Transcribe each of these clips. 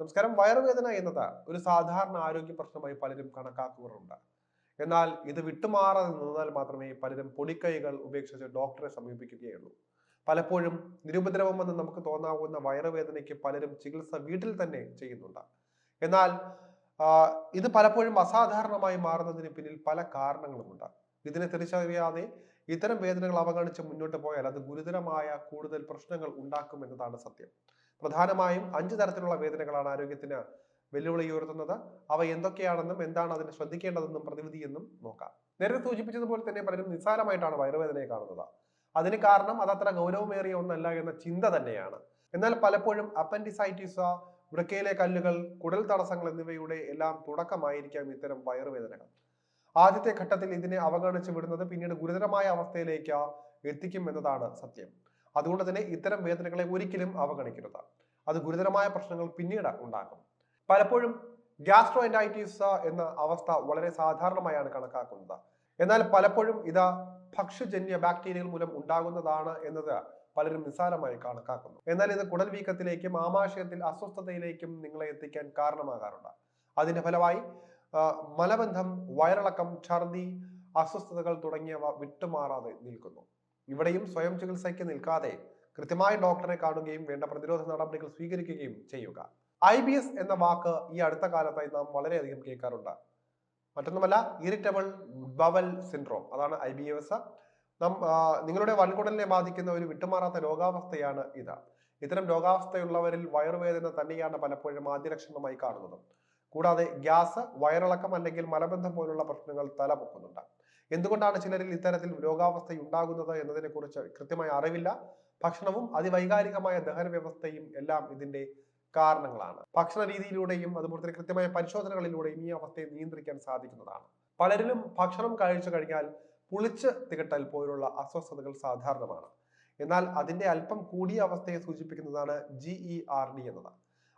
നമസ്കാരം വയറുവേദന എന്നത് ഒരു സാധാരണ ആരോഗ്യ പ്രശ്നമായി പലരും കണക്കാക്കുന്നുണ്ട് എന്നാൽ ഇത് വിട്ടുമാറാതെ നിന്നാൽ മാത്രമേ പലരും പൊടിക്കൈകൾ ഉപേക്ഷിച്ച് ഡോക്ടറെ സമീപിക്കുകയുള്ളൂ. പലപ്പോഴും നിരുപദ്രവമെന്ന് നമുക്ക് തോന്നാവുന്ന വയറുവേദനയ്ക്ക് പലരും ചികിത്സ വീട്ടിൽ തന്നെ ചെയ്യുന്നുണ്ട്. എന്നാൽ ഇത് പലപ്പോഴും അസാധാരണമായി മാറുന്നതിന് പിന്നിൽ പല കാരണങ്ങളുമുണ്ട്. ഇതിനെ തിരിച്ചറിയാതെ ഇത്തരം വേദനകൾ അവഗണിച്ച് മുന്നോട്ട് പോയാൽ അത് ഗുരുതരമായ കൂടുതൽ പ്രശ്നങ്ങൾ ഉണ്ടാക്കും എന്നതാണ് സത്യം. പ്രധാനമായും അഞ്ച് തരത്തിലുള്ള വേദനകളാണ് ആരോഗ്യത്തിന് വെല്ലുവിളി ഉയർത്തുന്നത്. അവ എന്തൊക്കെയാണെന്നും എന്താണ് അതിന് ശ്രദ്ധിക്കേണ്ടതെന്നും പ്രതിവിധിയെന്നും നോക്കാം. നേരത്തെ സൂചിപ്പിച്ചതുപോലെ തന്നെ പലരും നിസ്സാരമായിട്ടാണ് വയറുവേദനയെ കാണുന്നത്. അതിന് കാരണം അതത്ര ഗൗരവമേറിയ ഒന്നല്ല എന്ന ചിന്ത തന്നെയാണ്. എന്നാൽ പലപ്പോഴും അപ്പൻഡിസൈറ്റിസ വൃക്കയിലെ കല്ലുകൾ കുടൽ തടസ്സങ്ങൾ എന്നിവയുടെ എല്ലാം തുടക്കമായിരിക്കാം ഇത്തരം വയറുവേദനകൾ. ആദ്യത്തെ ഘട്ടത്തിൽ ഇതിനെ അവഗണിച്ചു വിടുന്നത് പിന്നീട് ഗുരുതരമായ അവസ്ഥയിലേക്ക് എത്തിക്കും എന്നതാണ് സത്യം. അതുകൊണ്ട് തന്നെ ഇത്തരം വേദനകളെ ഒരിക്കലും അവഗണിക്കരുത്. അത് ഗുരുതരമായ പ്രശ്നങ്ങൾ പിന്നീട് ഉണ്ടാക്കും. പലപ്പോഴും ഗ്യാസ്ട്രോ എൻഡൈറ്റിസ് എന്ന അവസ്ഥ വളരെ സാധാരണമായാണ് കണക്കാക്കുന്നത്. എന്നാൽ പലപ്പോഴും ഇത് ഭക്ഷ്യജന്യ ബാക്ടീരിയകൾ മൂലം ഉണ്ടാകുന്നതാണ് എന്നത് പലരും നിസ്സാരമായി കണക്കാക്കുന്നു. എന്നാൽ ഇത് കുടൽ വീക്കത്തിലേക്കും ആമാശയത്തിൽ അസ്വസ്ഥതയിലേക്കും നിങ്ങളെ എത്തിക്കാൻ കാരണമാകാറുണ്ട്. അതിന്റെ ഫലമായി മലബന്ധം വയറിളക്കം ഛർദി അസ്വസ്ഥതകൾ തുടങ്ങിയവ വിട്ടുമാറാതെ നിൽക്കുന്നു. ഇവിടെയും സ്വയം ചികിത്സയ്ക്ക് നിൽക്കാതെ കൃത്യമായി ഡോക്ടറെ കാണുകയും വേണ്ട പ്രതിരോധ നടപടികൾ സ്വീകരിക്കുകയും ചെയ്യുക. ഐ ബി എസ് എന്ന വാക്ക് ഈ അടുത്ത കാലത്തായി നാം വളരെയധികം കേൾക്കാറുണ്ട്. മറ്റൊന്നുമല്ല ഇറിറ്റബിൾ ബവൽ സിൻഡ്രോം അതാണ് ഐ ബി എസ്. നാം നിങ്ങളുടെ വൻകുടലിനെ ബാധിക്കുന്ന ഒരു വിട്ടുമാറാത്ത രോഗാവസ്ഥയാണ് ഇത്. ഇത്തരം രോഗാവസ്ഥയുള്ളവരിൽ വയറുവേദന തന്നെയാണ് പലപ്പോഴും ആദ്യ ലക്ഷണമായി കാണുന്നത്. കൂടാതെ ഗ്യാസ് വയറിളക്കം അല്ലെങ്കിൽ മലബന്ധം പോലുള്ള പ്രശ്നങ്ങൾ തലപൊക്കുന്നുണ്ട്. എന്തുകൊണ്ടാണ് ചിലരിൽ ഇത്തരത്തിൽ രോഗാവസ്ഥ ഉണ്ടാകുന്നത് എന്നതിനെ കുറിച്ച് കൃത്യമായ അറിവില്ല? ഭക്ഷണവും അതിവൈകാരികമായ ദഹന വ്യവസ്ഥയും എല്ലാം ഇതിന്റെ കാരണങ്ങളാണ്. ഭക്ഷണ രീതിയിലൂടെയും അതുപോലെ തന്നെ കൃത്യമായ പരിശോധനകളിലൂടെയും ഈ അവസ്ഥയെ നിയന്ത്രിക്കാൻ സാധിക്കുന്നതാണ്. പലരിലും ഭക്ഷണം കഴിച്ചു കഴിഞ്ഞാൽ പുളിച്ച് തികട്ടൽ പോലുള്ള അസ്വസ്ഥതകൾ സാധാരണമാണ്. എന്നാൽ അതിന്റെ അല്പം കൂടിയ അവസ്ഥയെ സൂചിപ്പിക്കുന്നതാണ് ജി ഇ ആർ ഡി എന്നത്.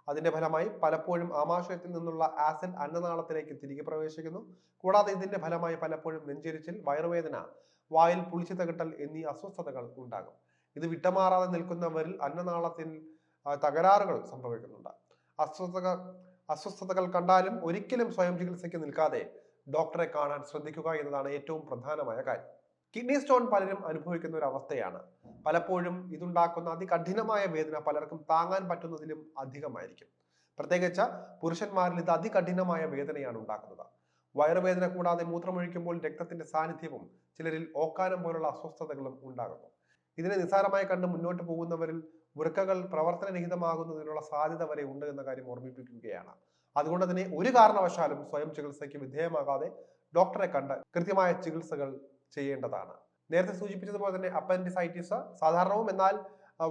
അതിന്റെ ഫലമായി പലപ്പോഴും ആമാശയത്തിൽ നിന്നുള്ള ആസിഡ് അന്നനാളത്തിലേക്ക് തിരികെ പ്രവേശിക്കുന്നു. കൂടാതെ ഇതിന്റെ ഫലമായി പലപ്പോഴും നെഞ്ചെരിച്ചിൽ വയറുവേദന വായിൽ പുളിച്ചു തകട്ടൽ എന്നീ അസ്വസ്ഥതകൾ ഉണ്ടാകും. ഇത് വിട്ടമാറാതെ നിൽക്കുന്നവരിൽ അന്നനാളത്തിൽ തകരാറുകൾ സംഭവിക്കുന്നുണ്ട്. അസ്വസ്ഥതകൾ അസ്വസ്ഥതകൾ കണ്ടാലും ഒരിക്കലും സ്വയം ചികിത്സയ്ക്ക് നിൽക്കാതെ ഡോക്ടറെ കാണാൻ ശ്രദ്ധിക്കുക എന്നതാണ് ഏറ്റവും പ്രധാനമായ കാര്യം. കിഡ്നി സ്റ്റോൺ പലരും അനുഭവിക്കുന്ന ഒരു അവസ്ഥയാണ്. പലപ്പോഴും ഇതുണ്ടാക്കുന്ന അതികഠിനമായ വേദന പലർക്കും താങ്ങാൻ പറ്റുന്നതിലും അധികമായിരിക്കും. പ്രത്യേകിച്ച് പുരുഷന്മാരിൽ ഇത് അതികഠിനമായ വേദനയാണ് ഉണ്ടാക്കുന്നത്. വയറുവേദന കൂടാതെ മൂത്രമൊഴിക്കുമ്പോൾ രക്തത്തിന്റെ സാന്നിധ്യവും ചിലരിൽ ഓക്കാനം പോലുള്ള അസ്വസ്ഥതകളും ഉണ്ടാകുന്നു. ഇതിനെ നിസ്സാരമായി കണ്ട് മുന്നോട്ട് പോകുന്നവരിൽ വൃക്കകൾ പ്രവർത്തനരഹിതമാകുന്നതിനുള്ള സാധ്യത വരെ ഉണ്ട് എന്ന കാര്യം ഓർമ്മിപ്പിക്കുകയാണ്. അതുകൊണ്ട് തന്നെ ഒരു കാരണവശാലും സ്വയം ചികിത്സയ്ക്ക് വിധേയമാകാതെ ഡോക്ടറെ കണ്ട് കൃത്യമായ ചികിത്സകൾ ചെയ്യേണ്ടതാണ്. നേരത്തെ സൂചിപ്പിച്ചതുപോലെ തന്നെ അപ്പൻഡിസൈറ്റിസ് സാധാരണവും എന്നാൽ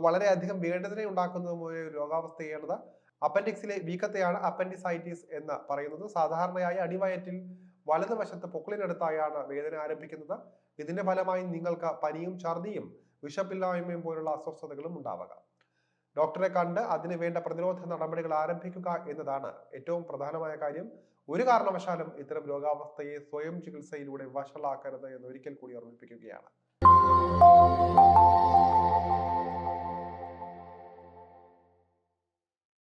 വളരെയധികം വേണ്ടതിനെ ഉണ്ടാക്കുന്നതുമായ ഒരു രോഗാവസ്ഥയാണ് അപ്പൻഡിക്സിലെ വീക്കത്തെയാണ് അപ്പൻഡിസൈറ്റിസ് എന്ന് പറയുന്നത്. സാധാരണയായി അടിവയറ്റിൽ വലതുവശത്ത് പൊക്കിളിനടുത്തായാണ് വേദന ആരംഭിക്കുന്നത്. ഇതിന്റെ ഫലമായി നിങ്ങൾക്ക് പനിയും ഛർദിയും വിശപ്പില്ലായ്മയും പോലുള്ള അസ്വസ്ഥതകളും ഉണ്ടാവുക ഡോക്ടറെ കണ്ട് അതിന് വേണ്ട പ്രതിരോധ നടപടികൾ ആരംഭിക്കുക എന്നതാണ് ഏറ്റവും പ്രധാനമായ കാര്യം. ഒരു കാരണവശാലും ഇത്തരം രോഗാവസ്ഥയെ സ്വയം ചികിത്സയിലൂടെ വഷളാക്കരുത് എന്ന് ഒരിക്കൽ കൂടി ഓർമ്മിപ്പിക്കുകയാണ്.